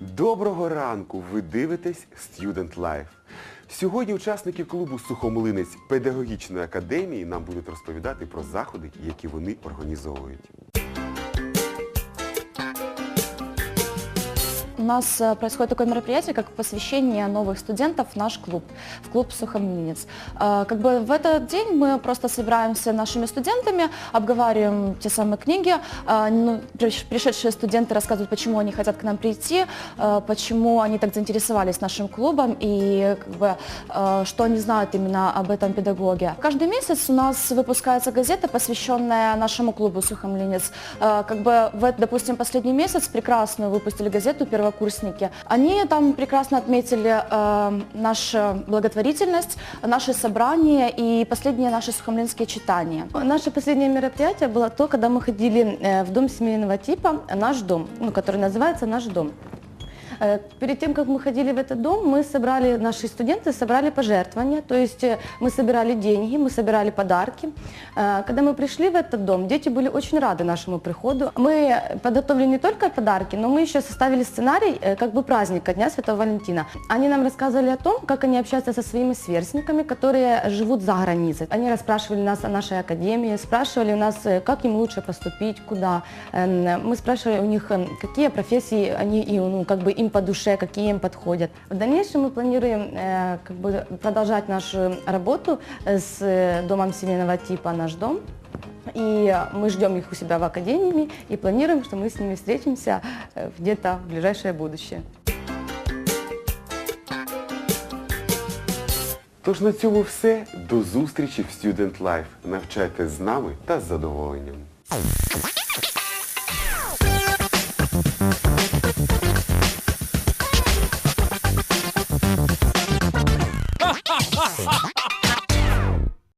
Доброго ранку! Ви дивитесь Student Life. Сьогодні учасники клубу Сухомлинець педагогічної академії нам будуть розповідати про заходи, які вони організовують. У нас э, происходит такое мероприятие, как посвящение новых студентов в наш клуб, в клуб Сухомлинец. Э, Как бы в этот день мы просто собираемся нашими студентами, обговариваем те самые книги. Э, ну, приш- Пришедшие студенты рассказывают, почему они хотят к нам прийти, почему они так заинтересовались нашим клубом и как бы, что они знают именно об этом педагоге. Каждый месяц у нас выпускается газета, посвященная нашему клубу Сухомлинец. Как бы, в, допустим, последний месяц прекрасную выпустили газету «Первокурсники». Они там прекрасно отметили э, нашу благотворительность, наши собрания и последние наши сухомлинские читания. Наше последнее мероприятие было то, когда мы ходили э, в дом семейного типа «Наш дом», ну, который называется «Наш дом». Э, Перед тем, как мы ходили в этот дом, мы собрали, наши студенты собрали пожертвования, то есть э, мы собирали деньги, мы собирали подарки. Э, Когда мы пришли в этот дом, дети были очень рады нашему приходу. Мы подготовили не только подарки, но мы еще составили сценарий как бы праздника Дня Святого Валентина. Они нам рассказывали о том, как они общаются со своими сверстниками, которые живут за границей. Они расспрашивали нас о нашей академии, спрашивали у нас, как им лучше поступить, куда. Эм, Мы спрашивали у них, какие профессии они ну, как бы им по душе, какие им подходят. В дальнейшем мы планируем э, как бы продолжать нашу работу э, с э, домом семейного типа «Наш дом». И мы ждем их у себя в академии и планируем, что мы с ними встретимся э, где-то в ближайшее будущее. Тож на цьому все. До зустрічі в Student Life. Навчайте з нами та з задоволенням.